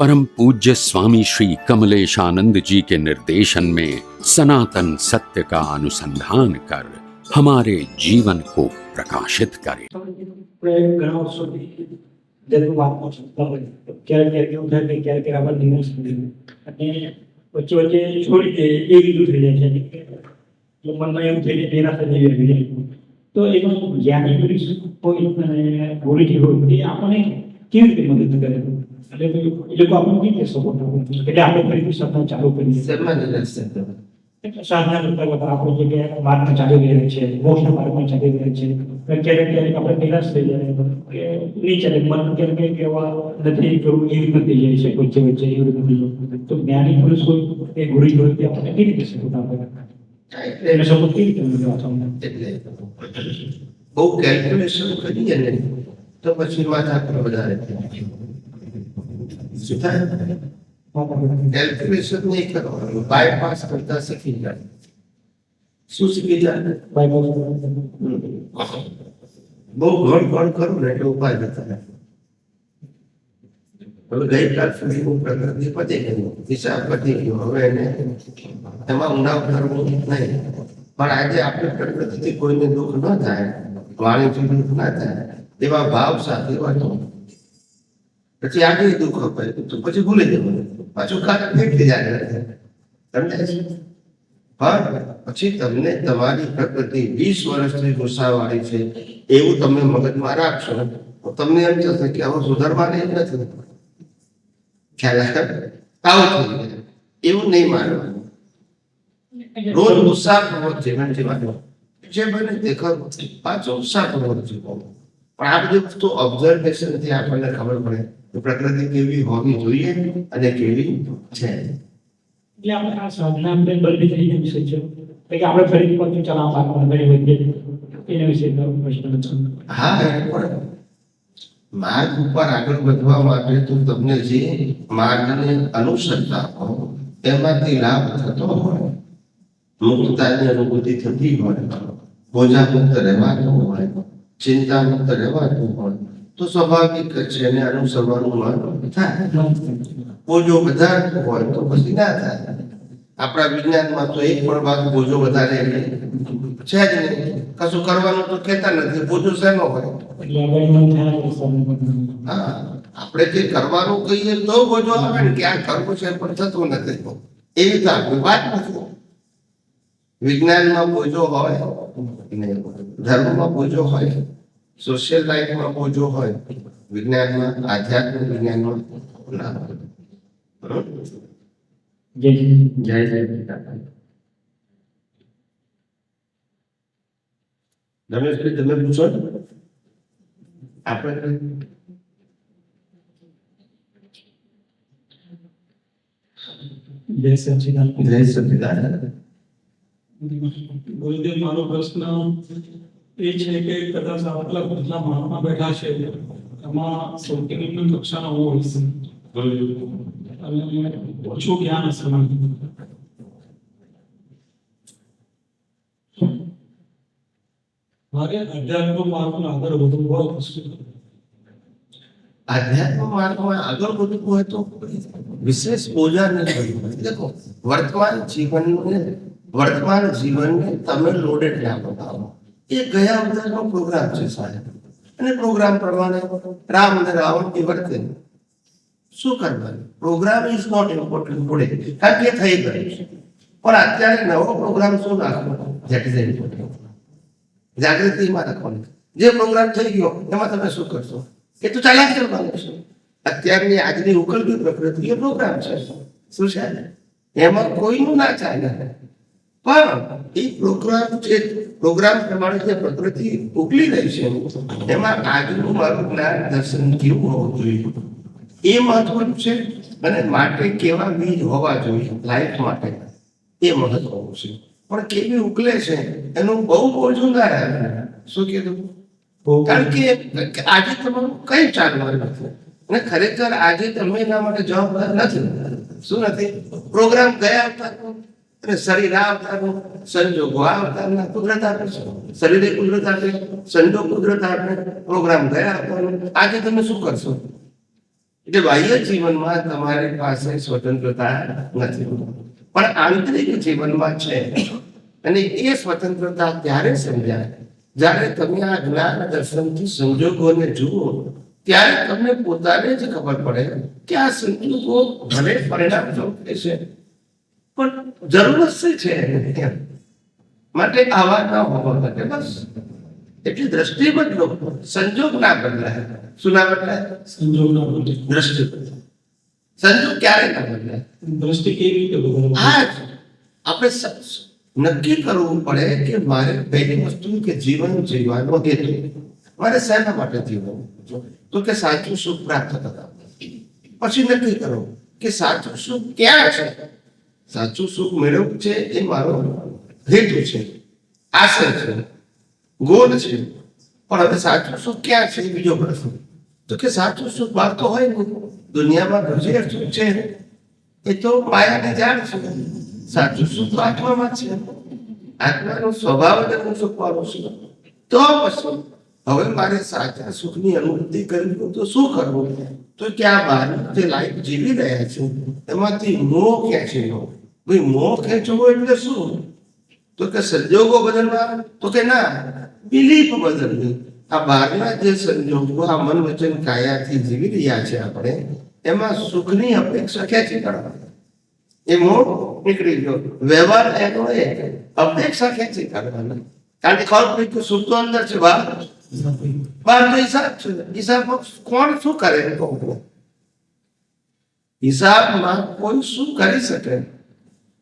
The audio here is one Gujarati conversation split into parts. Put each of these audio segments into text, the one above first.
परम पूज्य स्वामी श्री कमलेशानंद जी के निर्देशन में सनातन सत्य का अनुसंधान कर हमारे जीवन को प्रकाशित करे આપણે ઘણા વર્ષોથી જેનું વાતમાં શકતા હોય ક્યારેક ક્યારેક એવું થાય કે ક્યારેક ક્યારેક આપણે નિરાશ થઈ જઈએ. અને વચ્ચે વચ્ચે છોડી દઈએ એ રીતું થઈ જાય છે એટલે મનમાં એવું થઈ જાય નિરાશા જેવી આવી જાય તો એમાં જ્ઞાની પુરુષ હોય અને ગુરુજી હોય એ આપણને કેવી રીતે મદદ કરે એટલે એ લોકો આપણને કેવી કહેશો એટલે આપણે ફરીથી સાધના ચાલુ કરીએ? સાધના કરતા કરતા આપણે જે કે માર્ગમાં ચાલી રહ્યા છે મોક્ષના માર્ગમાં ચાલી રહ્યા છે ક્યારેક ક્યારેક આપણે નિરાશ થઈ જાય કે નહીં ચાલે મન ક્યારેક ક્યારેક એવા નથી કરવું એવી રીતે થઈ જાય છે વચ્ચે વચ્ચે એવી રીતે થઈ જાય તો જ્ઞાની પુરુષ હોય એ ગુરુ હોય તે આપણે કેવી રીતે સપોર્ટ આપે એટલે એને સપોર્ટ કેવી રીતે આપણને એટલે બહુ કેલ્ક્યુલેશન કરી અને તો પછી માથા પર વધારે થાય. શું થાય કેલ્ક્યુલેશન નહીં કરવાનું બાયપાસ કરતા શીખી જાય શું શીખી જાય બહુ ઘણ ઘણ કરું ને એટલે ઉપાય જતા રહે. હવે ગઈકાલ સુધી હું પ્રકૃતિ પતી ગયું હિસાબ પતી ગયો હવે એને એમાં ઊંડા ઉતરવું નહીં પણ આજે આપણે પ્રકૃતિથી કોઈને દુઃખ ન થાય વાણીથી દુઃખ ના થાય એવા ભાવ સાથે વાંચો પછી આગળ દુઃખ અપાય. પછી ભૂલી જવાનું પાછું કારણ ફેંકી જાય. સમજાય છે? પણ પછી તમને તમારી પ્રકૃતિ વીસ વર્ષથી ગુસ્સાવાળી છે. એવું તમે મગજમાં રાખશો, તો તમને એમ થશે કે હવે સુધારવાની જ નથી. ખ્યાલ આવે? આવું થઈ. એવું નહીં માનવાનું. રોજ ઉત્સાહપૂર્વક જીવન જીવવાનું. જે બને તે કરવું પાછો ઉત્સાહપૂર્વક જીવો. પણ આ બધી આપણને ખબર પડે કે પ્રકૃતિ કેવી હોવી જોઈએ અને કેવી છે. એટલે આપણે આ સાધના આપણે બદલી થઈ એના વિશે છે કે આપણે ફરીથી પાછું ચલાવવા આગળ વધીએ એના વિશે પ્રશ્ન હા પણ માર્ગ ઉપર આગળ વધવા માટે તો તમને જે માર્ગને અનુસરતા હો એમાંથી લાભ થતો હોય મુક્તતાની અનુભૂતિ થતી હોય બોજા મુક્ત રહેવાનું હોય. ચિંતા મુક્ત રહેવાનું હોય તો સ્વાભાવિક છે, એને અનુસરવાનું મન. થાય બોજો વધારે હોય તો પછી ના થાય. આપણા વિજ્ઞાનમાં તો એક પણ ભાગ બોજો વધારે છે જ નહીં. કશું કરવાનું તો કહેતા નથી. બોજો શેનો હોય? હા, આપણે જે કરવાનું કહીએ તો બોજો આવે ને, કે કરવું છે પણ થતું નથી. એવી તો આપણી વાત નથી. વિજ્ઞાનમાં બોજો હોય ને ધર્મમાં બોજો હોય સોશિયલ લાઈફમાં બોજો હોય વિજ્ઞાનમાં આધ્યાત્મિક વિજ્ઞાનમાં ના? જય જય રમેશભાઈ તમે પૂછો. આપણે જય સચિદાન જય સચિદાનંદ. ગુરુદેવ મારો પ્રશ્ન એ છે કે કદાચ આટલા બધા મહાત્મા બેઠા છે એમાં સૌથી નિમ્ન કક્ષાનો હું હોઈશ અને ઓછું જ્ઞાન હશે મને. મારે અધ્યાત્મ માર્ગમાં આગળ વધવું હોય તો શું કરવું? આધ્યાત્મ માર્ગમાં આગળ વધવું હોય તો વિશેષ બોજા નહીં કરવું. દેખો વર્તમાન જીવનને વર્તમાન જીવનને તમે લોડેડ ના બનાવો એ ગયા અવતારનો પ્રોગ્રામ છે સાહેબ. અને પ્રોગ્રામ પ્રમાણે રામ અને રાવણ એ વર્તે. શું કરવાનું? Programme is not important today કારણ કે થઈ ગયું પણ અત્યારે નવો પ્રોગ્રામ શું નાખવાનો? ધેટ ઇઝ ઇમ્પોર્ટન્ટ જાગૃતિમાં રાખવાનું. જે પ્રોગ્રામ થઈ ગયો, એમાં તમે શું કરશો? એ તો ચાલ્યા જ કરવાનું છે. અત્યારની આજની ઉકલતી પ્રકૃતિ એ પ્રોગ્રામ છે. શું છે? એમાં કોઈનું ના ચાલે પણ એ પ્રોગ્રામ છે પ્રોગ્રામ પ્રમાણે જે પ્રકૃતિ ઉકલી રહી છે એમાં આજનું મારું જ્ઞાન દર્શન કેવું હોવું જોઈએ? એ મહત્વનું છે અને માટે કેવા બીજ હોવા જોઈએ લાઈફ માટે એ મહત્વનું છે. પણ કેવી ઉકલે છે એનું બહુ મોજુદાર શું કીધું? કારણ કે આજે તમારું કઈ ચાલવાનું નથી. અને ખરેખર આજે તમે એના માટે જવાબદાર નથી. શું નથી? પ્રોગ્રામ ગયા અવતારનો અને શરીર આવતાનો સંજોગો આવતાના કુદરત આપે છે. શરીરે કુદરત આપે, સંજોગ કુદરત આપે, પ્રોગ્રામ ગયા આપવાનો. આજે તમે શું કરશો? એટલે બાહ્ય જીવનમાં તમારી પાસે સ્વતંત્રતા નથી. પણ આંતરિક જીવનમાં છે. અને એ સ્વતંત્રતા ત્યારે સમજાય. જ્યારે તમે આ જ્ઞાન દર્શનથી સંજોગોને જુઓ, ત્યારે તમને પોતાને જ ખબર પડે કે આ સંજોગો ભલે પરિણામ ચોકે છે પણ જરૂરત શું છે? માટે આવા ન હોવા માટે બસ. એટલે દ્રષ્ટિ બદલો સંજોગ ના બદલાય શું ના બદલાય સંજોગના બદલે. દ્રષ્ટિ બદલાય સંજોગ ક્યારે ના બદલાય? દ્રષ્ટિ કેવી રીતે હા આપણે નક્કી કરવું પડે કે મારે પહેલી વસ્તુ કે જીવન જીવવાનો હેતુ. મારે શેના માટે જીવવું તો કે સાચું સુખ પ્રાપ્ત થતા પછી નક્કી કરો કે સાચું સુખ ક્યાં છે? સાચું સુખ મેળવવું છે એ મારો હેતુ છે? આશય છે ગોલ છે. પણ હવે સાચું સુખ ક્યાં છે? બીજો પ્રશ્ન. તો કે સાચું સુખ બહાર તો હોય નહીં દુનિયામાં ગજેર સુખ છે એ તો માયાની જાણ છે. સાચું સુખ તો આત્મામાં છે. આત્માનો સ્વભાવ જ હું સુખ પાડું છું. તો પછી હવે મારે સાચા સુખની અનુભૂતિ કરવી તો શું કરવું? તો કે આ બહાર જે લાઈફ જીવી રહ્યા છે. એમાંથી મોહ છે? લો ભાઈ મોહ ખેંચવો એટલે શું તો કે સંજોગો બદલવા, તો કે ના. બિલીફ બદલવી. આ બહારના જે સંજોગો, આ મન વચન કાયાથી જીવી રહ્યા છે આપણે, એમાં સુખની અપેક્ષા ખેંચી કાઢવાની. એ મોહ નીકળી ગયો. વ્યવહાર એનો એ અપેક્ષા ખેંચી કાઢવાના. કારણ કે ખબર પડી કે સુખ તો અંદર છે બહાર બહાર તો હિસાબ છે. હિસાબમાં કોણ શું કરે હિસાબમાં કોઈ શું કરી શકે?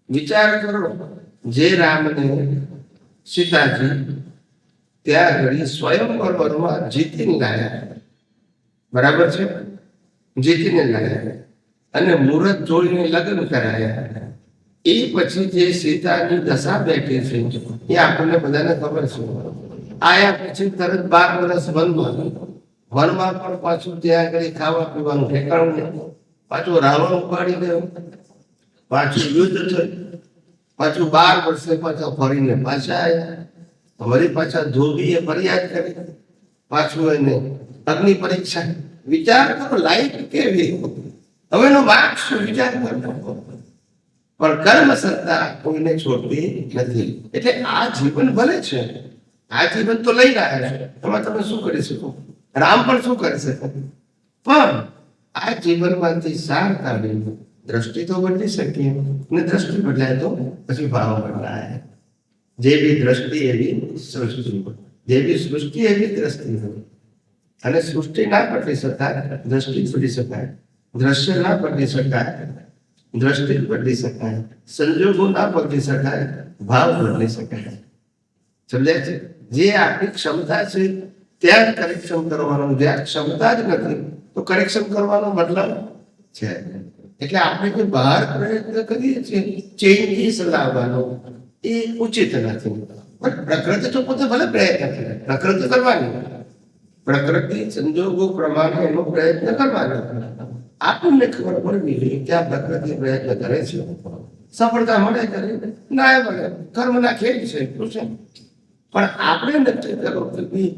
વિચાર કરો, જે રામને સીતાજી ત્યાં આગળ સ્વયંવરમાં જીતીને લાયા. બરાબર છે? જીતીને લાયા અને મુહૂર્ત જોડીને લગ્ન કરાયા. એ પછી જે સીતાની દશા બેઠી છે, એ આપણને બધાને ખબર છે. આયા પછી તરત બાર વર્ષ વનમાં વનમાં પણ પાછું ત્યાં આગળ ખાવા પીવાનું ઠેકાણું પાછું રાવણ ઉપાડી ગયો. પાછું યુદ્ધ થયું. પાછું બાર વર્ષે પાછા ફરીને પાછા આવ્યા વળી પાછા ધોબીએ ફરિયાદ કરી. પાછું એને અગ્નિ પરીક્ષા. વિચાર કરો લાઈફ કેવી હવેનો માર્ગ શું વિચાર કરો. પણ કર્મ સત્તા કોઈને છોડવી નથી. એટલે આ જીવન ભલે છે, આ જીવન તો લઈ રહ્યા છે. એમાં તમે શું કરી શકો? રામ પણ શું કરી શકો? પણ આ જીવનમાંથી સાર કાઢીને દ્રષ્ટિ તો બદલી શકીએ અને દ્રષ્ટિ બદલાય તો પછી ભાવ બદલાય જે બી દ્રષ્ટિ એવી સૃષ્ટિ જે બી સૃષ્ટિ એવી દ્રષ્ટિ હોય અને સૃષ્ટિ ના બદલી શકાય દ્રષ્ટિ બદલી શકાય દ્રશ્ય ના બદલી શકાય દ્રષ્ટિ બદલી શકાય સંજોગો ના બદલી શકાય ભાવ બદલી શકાય સમજાય છે જે આપણી ક્ષમતા છે ત્યાં કરેક્શન કરવાનું જ્યાં ક્ષમતા જ નથી તો કરેક્શન કરવાનો મતલબ છે એટલે આપણે જે બહાર પ્રયત્ન કરીએ છીએ ચેન્જીસ લાવવાનો એ ઉચિત નથી. પણ પ્રકૃતિ તો પોતે ભલે પ્રયત્ન કરે, પ્રકૃતિ કરવાની. પ્રકૃતિ સંજોગો પ્રમાણે એનો પ્રયત્ન કરવાનો. આપણને ખબર પડવી જોઈએ કે આ પ્રકૃતિ પ્રયત્ન કરે છે. સફળતા મળે કરે ના મળે. કર્મના ખેલ છે શું છે. પણ આપણે નક્કી કરો કે ભઈ,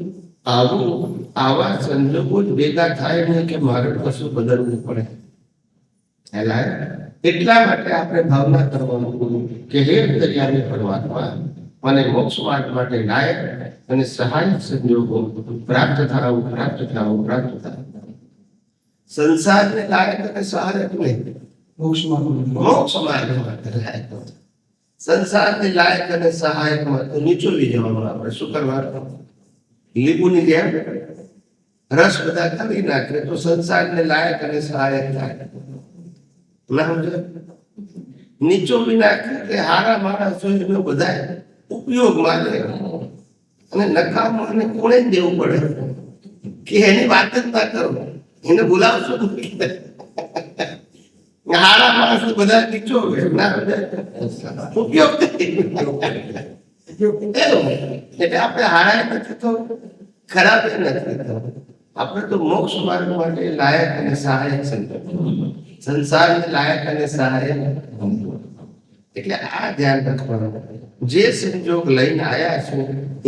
આવું આવા સંજોગો જ ભેગા થાય ને કે મારે કશું બદલવું પડે. એલા એટલા માટે આપણે ભાવના કરવાનું કે હે દરિયાની પરમાત્મા, મને મોક્ષ માર્ગ માટે લાયક અને સહાયક સંજોગો પ્રાપ્ત થવું પ્રાપ્ત થવું પ્રાપ્ત થવું. સંસારને લાયક અને સહાયક નહીં મોક્ષમાં મોક્ષ માર્ગ માટે લાયક નથી. સંસારને લાયક અને સહાયકમાં તો નીચોવી જવાનું આપણે શું કરવાનું? લીંબુની જેમ રસ બધા કરી નાખે તો સંસારને લાયક અને સહાયક થાય. ના સમજો? નીચોવી નાખે કે હારા મારા જોઈને બધા ઉપયોગમાં લે અને નકામો અને દેવું પડે? કે એની વાત જ ના કરો. એને બોલાવશો આપણે નથી તો આપણે તો મોક્ષ માર્ગ માટે લાયક અને સહાયક સંકલ્પ. સંસારને લાયક અને સહાયક એટલે આ ધ્યાન રાખવાનું. જે સંજોગ લઈને આયા છે,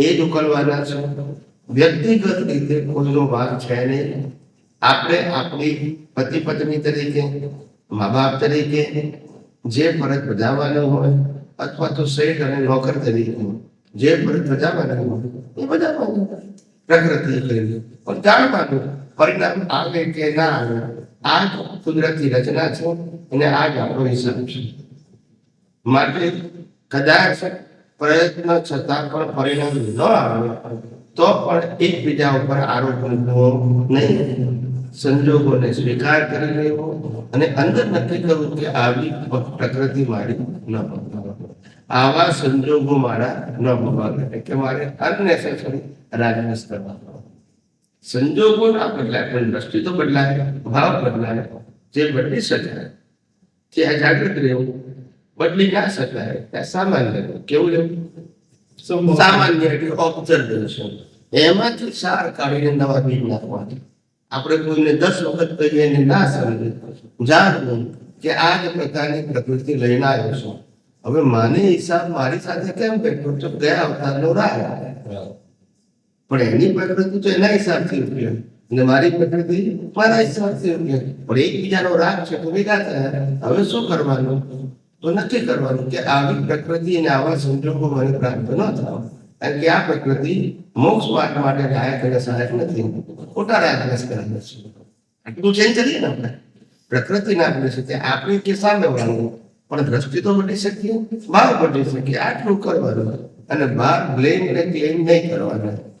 એ જ ઉકલવાના છે. વ્યક્તિગત રીતે કોઈનો ભાગ છે નહીં. આપણે આપણી પતિ પત્ની તરીકે, મા બાપ તરીકે, જે ફરજ બજાવવાનો હોય, અથવા તો શેઠ અને નોકર તરીકે, જે ફરજ બજાવવાના હોય, એ બજાવવાનું પ્રકૃતિ કરી. પણ જાણવાનું પરિણામ આવે કે ના આવે. આ કુદરતી રચના છે અને આ જ આપણો હિસાબ છે. માટે કદાચ પ્રયત્ન છતાં પણ પરિણામ ન આવે, તો પણ એકબીજા ઉપર આરોપ મૂકવો નહીં. સંજોગોને સ્વીકાર કરી લેવો અને અંદર નક્કી કરવું કે આવી પ્રકૃતિ મારી ન. આવા સંજોગો મારા ન ભોગવવા કે મારે અનનેસેસરી રાજનસ કરવા સંજોગો ના બદલાય પણ દ્રષ્ટિ તો બદલાય ભાવ બદલાય જે બદલી શકાય ત્યાં જાગૃત રહેવું બદલી ના શકાય ત્યાં સામાન્ય કેવું રહેવું? સામાન્ય એટલે ઓબ્ઝર્વેશન એમાંથી સાર કાઢીને નવા બીજ નાખવાના આપણે કોઈને દસ વખત કહીએ એને ના સમજે. જાણવું કે આ જ પ્રકારની પ્રકૃતિ લઈને આવ્યો છું. હવે માને હિસાબ મારી સાથે કેમ બેઠો તો ગયા અવતારનો રાગ પણ એની પ્રકૃતિ તો એના હિસાબથી ઉપયોગ અને મારી પ્રકૃતિ મારા હિસાબથી ઉપયોગ પણ એકબીજાનો રાગ છે તો ભેગા થયા. હવે શું કરવાનું? તો નક્કી કરવાનું કે આવી પ્રકૃતિ અને આવા સંજોગો મને પ્રાપ્ત ન થાવ. કારણ કે આ પ્રકૃતિ મોક્ષ માર્ગ માટે રાયક અને સહાયક નથી. ખોટા રાગરસ કરાવે છે. આટલું ચેન્જ કરીએ ને આપણે, પ્રકૃતિના આપણે છે આપણે કે વાળવું પણ દ્રષ્ટિ તો બદલી શકીએ, ભાવ બદલી શકીએ. આટલું કરવાનું. અને બહાર બ્લેમ અને ક્લેમ નહીં કરવાના.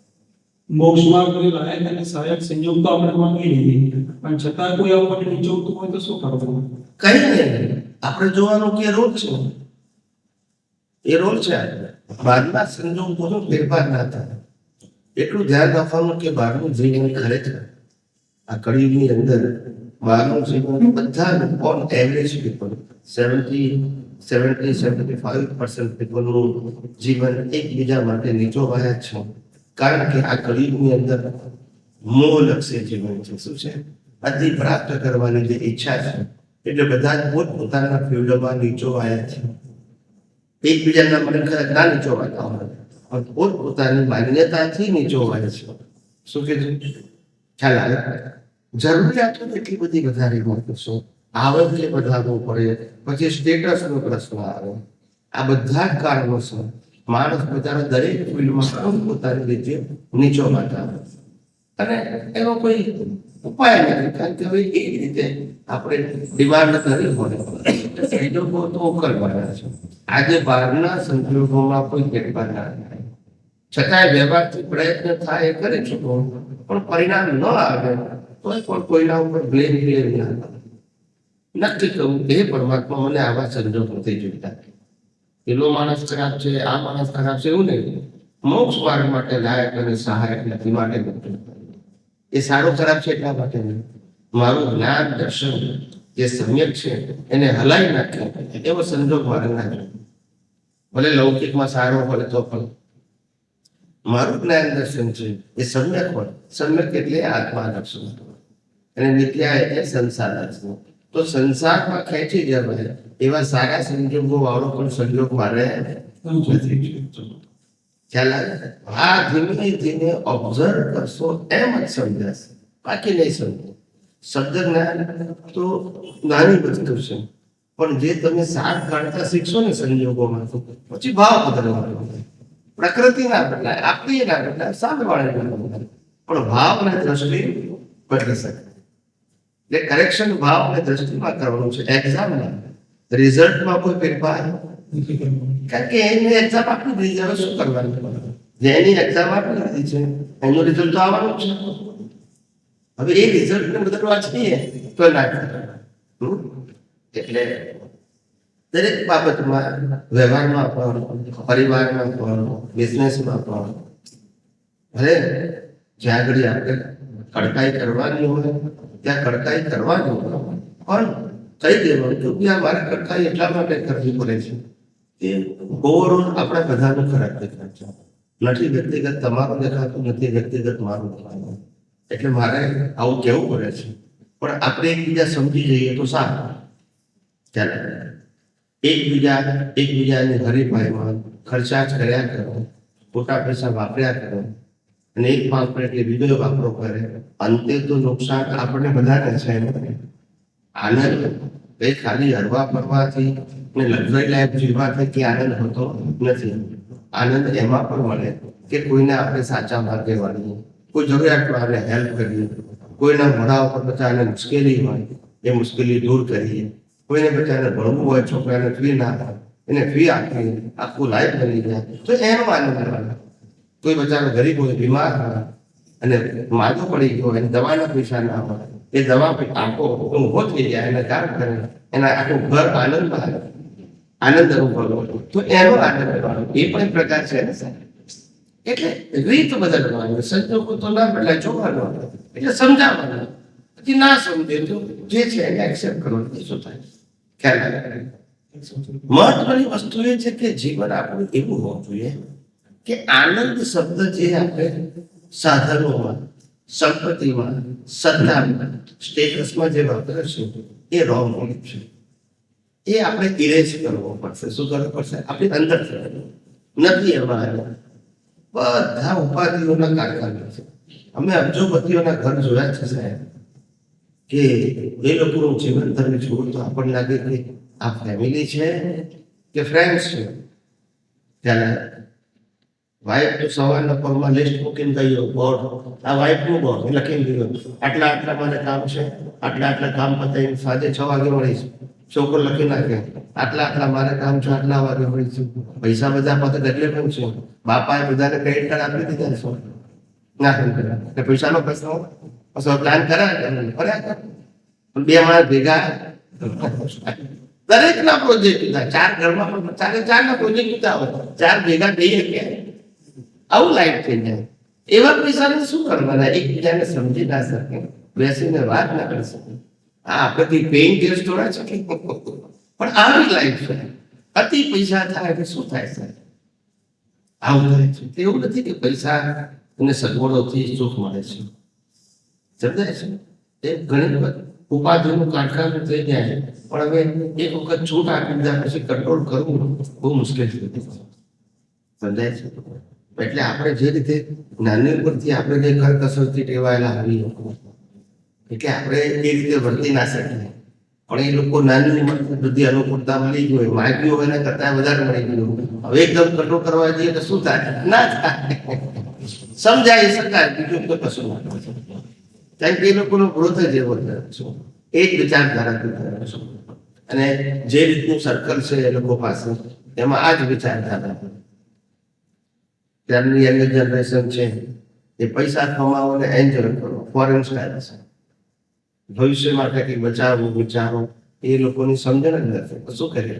મોક્ષ કોઈ લાયક અને સહાયક સંયોગ તો આપણે માંગી લીધી પણ છતાં કોઈ આપણને નીચોવતું હોય તો શું કરવું? કઈ નહીં. આપણે જોવાનું કે રોલ છે. એ રોલ છે બાદમાં સંજોગ બોલો ફેરફાર ના થાય. એટલું ધ્યાન રાખવાનું કે બહારનું જીવન ખરેખર આ કળિયુગની અંદર બહારનું જીવન બધા on average people seventy seventy seventy five percent પીપલનું જીવન એકબીજા માટે નીચો વાયા છે. કારણ કે આ કળિયુગની અંદર મોહલક્ષી જીવન છે. શું છે? અતિ પ્રાપ્ત કરવાની જે ઈચ્છા છે, એટલે બધા જ પોતપોતાના ફિલ્ડમાં નીચો આવ્યા છે. એકબીજાના મને ખરેખર ના નીચો વાતા હોય, પણ પોતપોતાની માન્યતાથી નીચો આવે છે. શું કીધું ખ્યાલ આવે? જરૂરિયાતો એટલી બધી વધારે મૂકશું આવક જે વધારવું પડે, પછી સ્ટેટસનો પ્રશ્ન આવે. આ બધા જ કારણોસર માણસ પોતાના દરેક ફિલ્ડમાં પોતાની રીતે નીચો માતા અને એનો કોઈ ઉપાય નથી, કારણ કે હવે એ રીતે આપણે ડિમાન્ડ કરી હોય સંજોગો તો ઉકેલવાના છે. આજે બહારના સંજોગોમાં કોઈ ફેરફાર ના છતાંય વ્યવહારથી પ્રયત્ન થાય એ કરે છે પણ પરિણામ ન આવે તો પણ કોઈના ઉપર બ્લેમ બ્લેમ ના નક્કી કહું હે પરમાત્મા, મને આવા સંજોગો થઈ જોઈતા પેલો માણસ ખરાબ છે, આ માણસ ખરાબ છે, એવું નહીં. મોક્ષ માર્ગ માટે લાયક અને સહાયક નથી, માટે એ સારો ખરાબ છે એટલા માટે મારું જ્ઞાન દર્શન જે સમ્યક છે, એને હલાવી નાખે એવો સંજોગ મારે ના ભલે લૌકિકમાં સારો હોય તો પણ. મારું જ્ઞાન દર્શન છે, એ સમ્યક હોય. સમ્યક એટલે આત્મા દર્શન. અને નિત્યા એટલે સંસાર દર્શન. તો સંસારમાં ખેંચી જવાય એવા સારા સંજોગો વાળો પણ સંજોગ જ સમજાશે. તો નાની વસ્તુ છે. પણ જે તમે સાર કાઢતા શીખશો ને સંજોગોમાં પછી ભાવ બદલવાનો પ્રકૃતિ ના બદલાય, આપણી ના બદલાય, સામે વાળા પણ ભાવ ને દ્રષ્ટિ બદલી શકે એટલે કરેક્શન ભાવ અને દ્રષ્ટિમાં કરવાનું છે. એક્ઝામમાં રિઝલ્ટમાં કોઈ ફેરફાર કારણ કે એની એક્ઝામ આપી દીધી શું કરવાનું? જેની એક્ઝામ આપી દીધી છે, એનું રિઝલ્ટ તો આવવાનું છે. હવે એ રિઝલ્ટ ને બદલવા છીએ તો ના એટલે દરેક બાબતમાં વ્યવહારમાં પણ, પરિવારમાં પણ બિઝનેસમાં પણ, ભલે જ્યાં આગળ આપણે કડકાઈ કરવાની હોય, ત્યાં કડકાઈ કરવાની હોય. પણ કહી દેવાનું કે ભાઈ આ મારે કડકાઈ એટલા માટે કરવી પડે છે કે ઓવરઓલ આપણે બધાનું ખરાબ દેખાય છે. નથી વ્યક્તિગત તમારું દેખાતું, નથી વ્યક્તિગત મારું દેખાતું. એટલે મારે આવું કહેવું પડે છે. પણ આપણે એકબીજા સમજી જઈએ તો સારું. ચાલે એકબીજા, એકબીજાની હરીફાઈમાં ખર્ચા જ કર્યા કરો, ખોટા પૈસા વાપર્યા કરો અને એક પાંચ પણ એટલે બીજો વાપરો કરે, અંતે તો નુકસાન આપણને બધાને છે. આનંદ એ ખાલી હરવા ફરવાથી ને લક્ઝરી લાઈફ જીવવાથી કે આનંદ હોતો નથી. આનંદ એમાં પણ મળે કે કોઈને આપણે સાચા માર્ગે વાળીએ, કોઈ જરૂરિયાતવાળાને હેલ્પ કરીએ, કોઈના મોઢા ઉપર બચાને મુશ્કેલી હોય, એ મુશ્કેલી દૂર કરીએ. કોઈને બચાને ભણવું હોય, છોકરાને ફી ના હોય એને ફી આપીએ, આખું લાઈફ બની જાય. તો એનો આનંદ કોઈ બચારા ગરીબ હોય, બીમાર અને માદો પડી ગયો એને દવાના પૈસા ના હોય. એ દવા આપો ઊભો થઈ જાય, એને કામ કરે. એના આખું ઘર આનંદમાં આવે. આનંદ અનુભવો તો એનો આનંદ એ પણ પ્રકાર છે. એટલે રીત બદલવાની. સંજોગો તો ના બદલાય જોવાનો. એટલે સમજાવવાનું. પછી ના સમજે તો જે છે એને એક્સેપ્ટ કરવાનું. શું થાય? ખ્યાલ મહત્વની વસ્તુ એ છે કે જીવન આપણું એવું હોવું જોઈએ કે આનંદ શબ્દ જે આપણે સાધનોમાં, સંપત્તિમાં સત્તામાં સ્ટેટસમાં જે વાપરે છે એ રોંગ છે. એ આપણે ઇરેજ કરવો પડશે. શું કરવું પડશે? આપણી અંદર નથી એમાં બધા ઉપાધિઓના કારખાના છે. અમે અબજોપતિઓના ઘર જોયા છે સાહેબ, કે એ લોકોનું જીવન તમે જુઓ તો આપણને લાગે કે આ ફેમિલી છે, કે ફ્રેન્ડ્સ છે. ત્યારે વાઇફ સવારના પગમાં લિસ્ટ મૂકીને ગયો બોર્ડ આ વાઇફનું બોર્ડ લખીને દીધું આટલા આટલા મારે કામ છે, આટલા આટલા કામ પતાવીને સાંજે છ વાગે મળીશ છોકરો લખી નાખે, આટલા આટલા મારે કામ છે, આટલા વાગે મળીશું પૈસા બધા પાસે એટલે પણ છે બાપાએ બધાને ક્રેડિટ કાર્ડ આપી દીધા છે. ના એટલે પૈસાનો પ્રશ્ન. પછી પ્લાન કરાય બે માણસ ભેગા દરેક ના પ્રોજેક્ટ ચાર ઘરમાં પણ ચારે ચાર ના પ્રોજેક્ટ ચાર ભેગા થઈ ક્યારે આવું લાઈફ થઈ જાય એવા પૈસાને શું કરવાના? એકબીજાને સમજી ના શકે. બેસીને વાત ના કરી શકે. આ બધી પેઇન કેસ જોડા છે. કે? પણ આવી લાઈફ છે. અતિ પૈસા થાય એટલે શું થાય સાહેબ આવું થાય છે. એવું નથી કે પૈસા અને સગવડોથી સુખ મળે છે. સમજાય છે. એ ઘણી વખત ઉપાધિનું કારખાનું થઈ જાય પણ હવે એક વખત છૂટ આપી દીધા પછી કંટ્રોલ કરવું બહુ મુશ્કેલ થઈ જાય સમજાય છે. એટલે આપણે જે રીતે નાની ઉપરથી આપણે જે કસરતી ટેવાયેલા આવીએ એટલે આપણે એ રીતે વર્તી ના શકીએ. પણ એ લોકો નાની ઉંમરથી બધી અનુકૂળતા મળી ગઈ હોય. માગ્યું હોય એના કરતા વધારે મળી ગયું હવે એકદમ કટો કરવા જઈએ તો શું થાય? ના થાય. સમજાય શકાય બીજું તો કશું ના કારણ કે એ લોકોનો ગ્રોથ જ એવો થયો એ જ વિચારધારાથી થયો અને જે રીતનું સર્કલ છે એ લોકો પાસે, એમાં આ જ વિચારધારા ત્યારની યંગ જનરેશન છે, એ પૈસા કમાવો અને એન્જોય કરો ફોરેન સ્ટાઇલ છે ભવિષ્ય માટે કંઈક બચાવવું વિચારો એ લોકોની સમજણ જ નથી. તો શું કરીએ?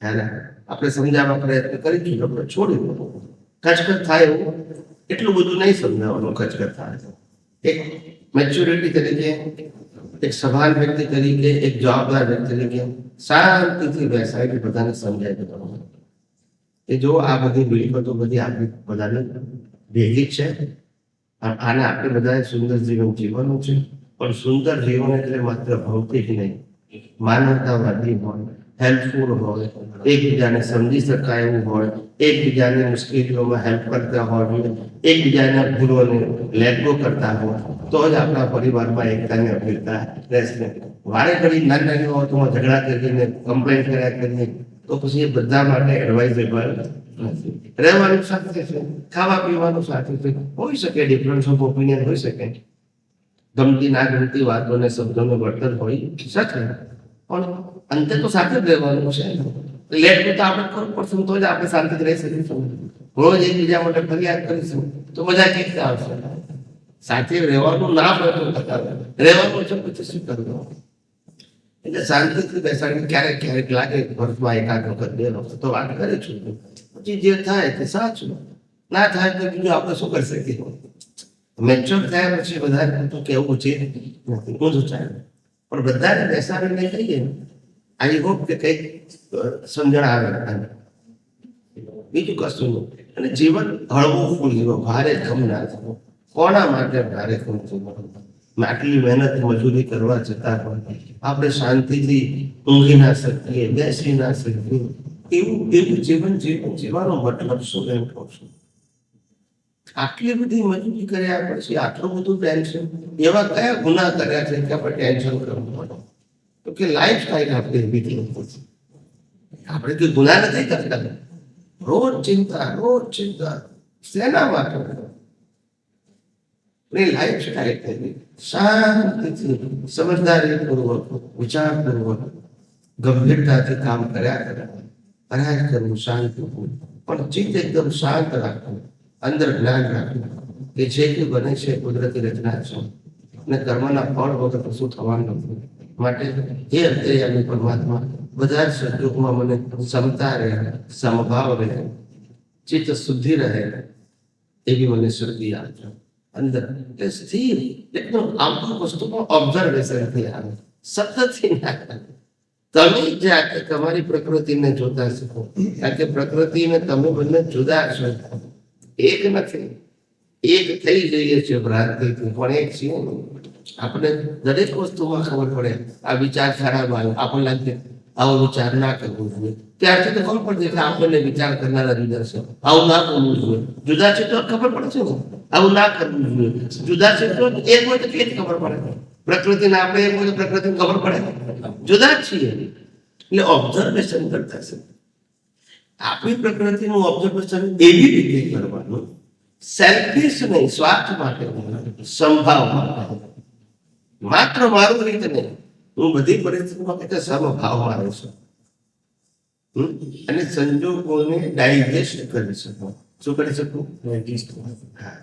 ત્યારે આપણે સમજાવવા પ્રયત્ન કરીશું આપણે છોડી દો. કચકચ થાય એવું એટલું બધું નહીં સમજાવવાનું કચકચ થાય. એક મેચ્યોરિટી તરીકે, એક સભાન વ્યક્તિ તરીકે, એક જવાબદાર વ્યક્તિ તરીકે શાંતિથી બેસાડીને બધાને સમજાય દેવાનું. કે જો આ બધી મિલકતો બધી આપણે બધાને ભેગી છે. આને આપણે બધાએ સુંદર જીવન જીવવાનું છે. પણ સુંદર જીવન એટલે માત્ર ભૌતિક નહીં. માનવતાવાદી હોય, હેલ્પફુલ હોય, એકબીજાને સમજી શકાય એવું હોય, એકબીજાને મુશ્કેલીઓમાં હેલ્પ કરતા હોય, એકબીજાના ભૂલોને લેટગો કરતા હોય, તો જ આપણા પરિવારમાં એકતાને અભિરતા રહેશે. વારે ઘડી નાની નાની બાબતોમાં ઝઘડા કરીને કમ્પ્લેન કર્યા કરીએ તો પછી એ બધા માટે એડવાઇઝેબલ નથી રહેવાનું સાથે છે ખાવા પીવાનું સાથે છે હોઈ શકે ડિફરન્સ ઓફ ઓપિનિયન હોઈ શકે ગમતી ના ગમતી વાતોને શબ્દોને વર્તન હોય શકે પણ અંતે તો સાથે જ રહેવાનું છે લેટ તો આપણે કરવું પડશે તો જ આપણે શાંતિથી રહી શકીશું રોજ એકબીજા માટે ફરિયાદ કરીશું તો મજા કેવી રીતે આવશે સાથે રહેવાનું ના હોય તો બતાવે. રહેવાનું છે પછી શું કરવું એટલે શાંતિથી બેસાડીને ક્યારેક ક્યારેક લાગે વર્ષમાં એકાદ વખત, બે વખત તો વાત કરે છું. પછી જે થાય તે સાચું. ના થાય તો બીજું આપણે શું કરી શકીએ? મેચ્યોર થયા પછી વધારે તો કેવું છે? નથી ઊંધું ચાલે પણ બધાને બેસાડીને કહીએ આઈ હોપ કે કંઈક સમજણ આવે. બીજું કશું નહીં. અને જીવન હળવું ફૂલ્યું ભારે ગમ ના થવું કોના માટે ભારે ગમ થવું આટલી મહેનત મજૂરી કરવા છતાં પણ આપણે શાંતિથી ઊંઘી ના શકીએ, બેસી ના શકીએ. એવું એવું જીવન જીવન જીવવાનો મતલબ શું એમ કહું છું? આટલી બધી મજૂરી કર્યા પછી આટલું બધું ટેન્શન એવા કયા ગુના કર્યા છે કે આપણે ટેન્શન કરવું પડે? તો કે લાઈફ સ્ટાઈલ આપણે એવી છે. આપણે તો ગુના નથી કરતા. રોજ ચિંતા રોજ ચિંતા. શેના માટે? એ લાઈફ સ્ટાઈલ થઈ ગઈ શાંતિથી સમજદારીપૂર્વક વિચારપૂર્વક ગંભીરતાથી કામ કર્યા કર્યા કર્યા કરવું શાંતિપૂર્વક પણ ચિત્ત એકદમ શાંત રાખવું અંદર જ્ઞાન રાખવું કે જે કંઈ બને છે એ કુદરતી રચના છે અને કર્મના ફળ વગર કશું થવાનું નથી માટે એ અંતર્યામી પરમાત્મા બધા જ સંજોગમાં મને ક્ષમતા રહે સમભાવ રહે ચિત્ત શુદ્ધિ રહે એવી મને શક્તિ આપજો અંદર એટલે સ્થિર એકદમ આમ વસ્તુમાં ઓબ્ઝર્વેશનથી આવે. સતતથી ના તમે જાતે તમારી પ્રકૃતિને જોતા શીખો. કારણ કે પ્રકૃતિ તમે બંને જુદા છો. એક નથી. એક થઈ જઈએ છીએ ભ્રાંતિથી, પણ એક છીએ આપણે દરેક વસ્તુમાં ખબર પડે. આ વિચાર આવ્યો આપણને લાગે આવો વિચાર ના કરવો જોઈએ. ત્યારથી તો ખબર પડશે કે આપણને વિચાર કરનારા જુદા છે આવું ના કરવું જોઈએ. જુદા છે તો ખબર પડશે ને આવું ના કરવું જોઈએ. જુદા છે તો એક હોય તો કેવી ખબર પડે. પ્રકૃતિને આપણે એક હોય તો પ્રકૃતિને ખબર પડે. જુદા જ છીએ. એટલે ઓબ્ઝર્વેશન કરતા છે. આપણી પ્રકૃતિનું ઓબ્ઝર્વેશન એવી રીતે કરવાનું. સેલ્ફિશ નહીં, સ્વાર્થ માટે સંભાવ માટે. માત્ર મારું રીતે નહીં. હું બધી પરિસ્થિતિમાં કહેતા સમભાવ મારું છું. અને સંજોગોને ડાયજેસ્ટ કરી શકું. શું કરી શકું. હા.